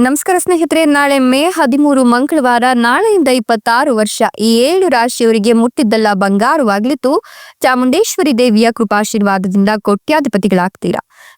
ನಮಸ್ಕಾರ ಸ್ನೇಹಿತರೆ, ನಾಳೆ ಮೇ ಹದಿಮೂರು ಮಂಗಳವಾರ, ನಾಳೆಯಿಂದ ಇಪ್ಪತ್ತಾರು ವರ್ಷ, ಈ ಏಳು ರಾಶಿಯವರಿಗೆ ಮುಟ್ಟಿದ್ದಲ್ಲ ಬಂಗಾರವಾಗ್ಲಿತ್ತು ಚಾಮುಂಡೇಶ್ವರಿ ದೇವಿಯ ಕೃಪಾಶೀರ್ವಾದದಿಂದ ಕೋಟ್ಯಾಧಿಪತಿಗಳಾಗ್ತೀರಾ?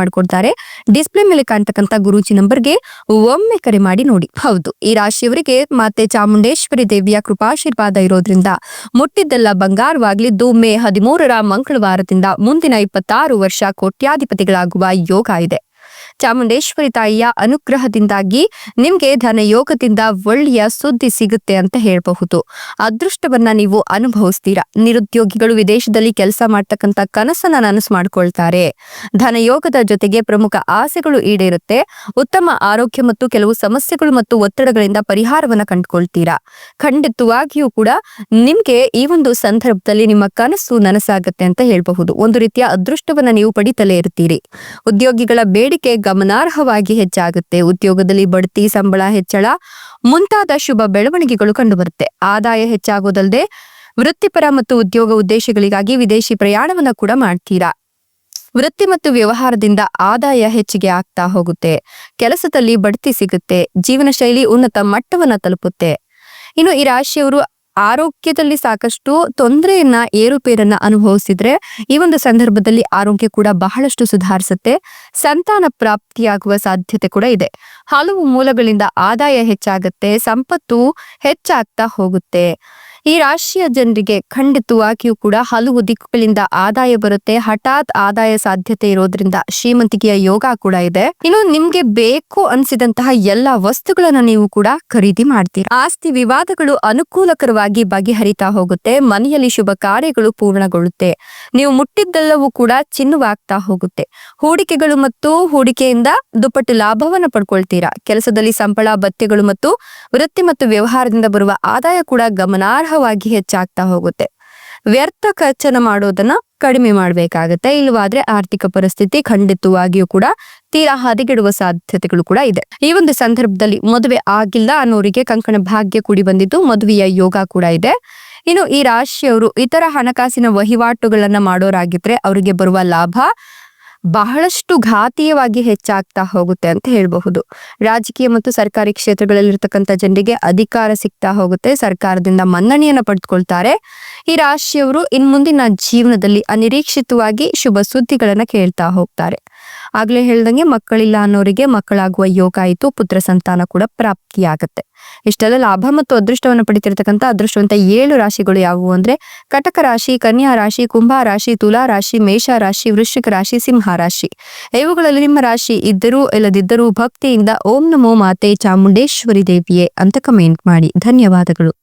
ಮಾಡಿಕೊಡ್ತಾರೆ. ಡಿಸ್ಪ್ಲೇ ಮೇಲೆ ಕಾಣ್ತಕ್ಕಂತ ಗುರೂಜಿ ನಂಬರ್ಗೆ ಒಮ್ಮೆ ಕರೆ ಮಾಡಿ ನೋಡಿ. ಹೌದು, ಈ ರಾಶಿಯವರಿಗೆ ಮಾತೆ ಚಾಮುಂಡೇಶ್ವರಿ ದೇವಿಯ ಕೃಪಾಶೀರ್ವಾದ ಇರೋದ್ರಿಂದ, ಮುಟ್ಟಿದ್ದೆಲ್ಲ ಬಂಗಾರವಾಗಲಿದ್ದು ಮೇ ಹದಿಮೂರರ ಮಂಗಳವಾರದಿಂದ ಮುಂದಿನ ಇಪ್ಪತ್ತಾರು ವರ್ಷ ಕೋಟ್ಯಾಧಿಪತಿಗಳಾಗುವ ಯೋಗ ಇದೆ. ಚಾಮುಂಡೇಶ್ವರಿ ತಾಯಿಯ ಅನುಗ್ರಹದಿಂದಾಗಿ ನಿಮ್ಗೆ ಧನಯೋಗದಿಂದ ಒಳ್ಳೆಯ ಸುದ್ದಿ ಸಿಗುತ್ತೆ ಅಂತ ಹೇಳಬಹುದು. ಅದೃಷ್ಟವನ್ನ ನೀವು ಅನುಭವಿಸ್ತೀರಾ? ನಿರುದ್ಯೋಗಿಗಳು ವಿದೇಶದಲ್ಲಿ ಕೆಲಸ ಮಾಡ್ತಕ್ಕಂತ ಕನಸನ್ನ ನನಸು ಮಾಡ್ಕೊಳ್ತಾರೆ. ಧನಯೋಗದ ಜೊತೆಗೆ ಪ್ರಮುಖ ಆಸೆಗಳು ಈಡೇರುತ್ತೆ. ಉತ್ತಮ ಆರೋಗ್ಯ ಮತ್ತು ಕೆಲವು ಸಮಸ್ಯೆಗಳು ಮತ್ತು ಒತ್ತಡಗಳಿಂದ ಪರಿಹಾರವನ್ನ ಕಂಡುಕೊಳ್ತೀರಾ? ಖಂಡಿತವಾಗಿಯೂ ಕೂಡ ನಿಮ್ಗೆ ಈ ಒಂದು ಸಂದರ್ಭದಲ್ಲಿ ನಿಮ್ಮ ಕನಸು ನನಸಾಗತ್ತೆ ಅಂತ ಹೇಳಬಹುದು. ಒಂದು ರೀತಿಯ ಅದೃಷ್ಟವನ್ನ ನೀವು ಪಡಿತಲೇ ಇರ್ತೀರಿ. ಉದ್ಯೋಗಿಗಳ ಬೇಡಿಕೆ ಗಮನಾರ್ಹವಾಗಿ ಹೆಚ್ಚಾಗುತ್ತೆ. ಉದ್ಯೋಗದಲ್ಲಿ ಬಡ್ತಿ, ಸಂಬಳ ಹೆಚ್ಚಳ, ಮುಂತಾದ ಶುಭ ಬೆಳವಣಿಗೆಗಳು ಕಂಡುಬರುತ್ತೆ. ಆದಾಯ ಹೆಚ್ಚಾಗೋದಲ್ಲದೆ ವೃತ್ತಿಪರ ಮತ್ತು ಉದ್ಯೋಗ ಉದ್ದೇಶಗಳಿಗಾಗಿ ವಿದೇಶಿ ಪ್ರಯಾಣವನ್ನ ಕೂಡ ಮಾಡ್ತೀರಾ? ವೃತ್ತಿ ಮತ್ತು ವ್ಯವಹಾರದಿಂದ ಆದಾಯ ಹೆಚ್ಚಿಗೆ ಆಗ್ತಾ ಹೋಗುತ್ತೆ. ಕೆಲಸದಲ್ಲಿ ಬಡ್ತಿ ಸಿಗುತ್ತೆ. ಜೀವನ ಶೈಲಿ ಉನ್ನತ ಮಟ್ಟವನ್ನ ತಲುಪುತ್ತೆ. ಇನ್ನು ಈ ರಾಶಿಯವರು ಆರೋಗ್ಯದಲ್ಲಿ ಸಾಕಷ್ಟು ತೊಂದರೆಯನ್ನ, ಏರುಪೇರನ್ನ ಅನುಭವಿಸಿದ್ರೆ ಈ ಒಂದು ಸಂದರ್ಭದಲ್ಲಿ ಆರೋಗ್ಯ ಕೂಡ ಬಹಳಷ್ಟು ಸುಧಾರಿಸುತ್ತೆ. ಸಂತಾನ ಪ್ರಾಪ್ತಿಯಾಗುವ ಸಾಧ್ಯತೆ ಕೂಡ ಇದೆ. ಹಲವು ಮೂಲಗಳಿಂದ ಆದಾಯ ಹೆಚ್ಚಾಗುತ್ತೆ, ಸಂಪತ್ತು ಹೆಚ್ಚಾಗ್ತಾ ಹೋಗುತ್ತೆ. ಈ ರಾಶಿಯ ಜನರಿಗೆ ಖಂಡಿತವಾಗಿಯೂ ಕೂಡ ಹಲವು ದಿಕ್ಕುಗಳಿಂದ ಆದಾಯ ಬರುತ್ತೆ. ಹಠಾತ್ ಆದಾಯ ಸಾಧ್ಯತೆ ಇರೋದ್ರಿಂದ ಶ್ರೀಮಂತಿಕೆಯ ಯೋಗ ಕೂಡ ಇದೆ. ಇನ್ನು ನಿಮ್ಗೆ ಬೇಕು ಅನ್ಸಿದಂತಹ ಎಲ್ಲಾ ವಸ್ತುಗಳನ್ನ ನೀವು ಕೂಡ ಖರೀದಿ ಮಾಡ್ತೀರಾ? ಆಸ್ತಿ ವಿವಾದಗಳು ಅನುಕೂಲಕರವಾಗಿ ಬಗೆಹರಿತಾ ಹೋಗುತ್ತೆ. ಮನೆಯಲ್ಲಿ ಶುಭ ಕಾರ್ಯಗಳು ಪೂರ್ಣಗೊಳ್ಳುತ್ತೆ. ನೀವು ಮುಟ್ಟಿದ್ದೆಲ್ಲವೂ ಕೂಡ ಚಿನ್ನವಾಗ್ತಾ ಹೋಗುತ್ತೆ. ಹೂಡಿಕೆಗಳು ಮತ್ತು ಹೂಡಿಕೆಯಿಂದ ದುಪ್ಪಟ್ಟು ಲಾಭವನ್ನ ಪಡ್ಕೊಳ್ತೀರಾ? ಕೆಲಸದಲ್ಲಿ ಸಂಬಳ, ಭತ್ಯೆಗಳು ಮತ್ತು ವೃತ್ತಿ ಮತ್ತು ವ್ಯವಹಾರದಿಂದ ಬರುವ ಆದಾಯ ಕೂಡ ಗಮನಾರ್ಹವಾಗಿ ಹೆಚ್ಚಾಗ್ತಾ ಹೋಗುತ್ತೆ. ವ್ಯರ್ಥ ಖರ್ಚನ್ನು ಮಾಡೋದನ್ನ ಕಡಿಮೆ ಮಾಡ್ಬೇಕಾಗತ್ತೆ. ಇಲ್ಲವಾದ್ರೆ ಆರ್ಥಿಕ ಪರಿಸ್ಥಿತಿ ಖಂಡಿತವಾಗಿಯೂ ಕೂಡ ತೀರಾ ಹದಗೆಡುವ ಸಾಧ್ಯತೆಗಳು ಕೂಡ ಇದೆ. ಈ ಒಂದು ಸಂದರ್ಭದಲ್ಲಿ ಮದುವೆ ಆಗಿಲ್ಲ ಅನ್ನೋರಿಗೆ ಕಂಕಣ ಭಾಗ್ಯ ಕೂಡಿ ಬಂದಿದ್ದು ಮದುವೆಯ ಯೋಗ ಕೂಡ ಇದೆ. ಇನ್ನು ಈ ರಾಶಿಯವರು ಇತರ ಹಣಕಾಸಿನ ವಹಿವಾಟುಗಳನ್ನ ಮಾಡೋರಾಗಿದ್ರೆ ಅವರಿಗೆ ಬರುವ ಲಾಭ ಬಹಳಷ್ಟು ಘಾತೀಯವಾಗಿ ಹೆಚ್ಚಾಗ್ತಾ ಹೋಗುತ್ತೆ ಅಂತ ಹೇಳಬಹುದು. ರಾಜಕೀಯ ಮತ್ತು ಸರ್ಕಾರಿ ಕ್ಷೇತ್ರಗಳಲ್ಲಿರ್ತಕ್ಕಂಥ ಜನರಿಗೆ ಅಧಿಕಾರ ಸಿಗ್ತಾ ಹೋಗುತ್ತೆ. ಸರ್ಕಾರದಿಂದ ಮನ್ನಣೆಯನ್ನು ಪಡೆದುಕೊಳ್ತಾರೆ. ಈ ರಾಶಿಯವರು ಇನ್ ಮುಂದಿನ ಜೀವನದಲ್ಲಿ ಅನಿರೀಕ್ಷಿತವಾಗಿ ಶುಭ ಸುದ್ದಿಗಳನ್ನ ಕೇಳ್ತಾ ಹೋಗ್ತಾರೆ. ಆಗ್ಲೇ ಹೇಳ್ದಂಗೆ ಮಕ್ಕಳಿಲ್ಲ ಅನ್ನೋರಿಗೆ ಮಕ್ಕಳಾಗುವ ಯೋಗ ಆಯಿತು, ಪುತ್ರ ಸಂತಾನ ಕೂಡ ಪ್ರಾಪ್ತಿಯಾಗತ್ತೆ. ಇಷ್ಟೆಲ್ಲ ಲಾಭ ಮತ್ತು ಅದೃಷ್ಟವನ್ನು ಪಡಿತಿರ್ತಕ್ಕಂಥ ಅದೃಷ್ಟವಂತ ಏಳು ರಾಶಿಗಳು ಯಾವುವು ಅಂದ್ರೆ ಕಟಕ ರಾಶಿ, ಕನ್ಯಾ ರಾಶಿ, ಕುಂಭ ರಾಶಿ, ತುಲಾ ರಾಶಿ, ಮೇಷ ರಾಶಿ, ವೃಶ್ಚಿಕ ರಾಶಿ, ಸಿಂಹ ರಾಶಿ. ಇವುಗಳಲ್ಲಿ ನಿಮ್ಮ ರಾಶಿ ಇದ್ದರೂ ಇಲ್ಲದಿದ್ದರೂ ಭಕ್ತಿಯಿಂದ ಓಂ ನಮೋ ಮಾತೆ ಚಾಮುಂಡೇಶ್ವರಿ ದೇವಿಯೇ ಅಂತ ಕಮೆಂಟ್ ಮಾಡಿ. ಧನ್ಯವಾದಗಳು.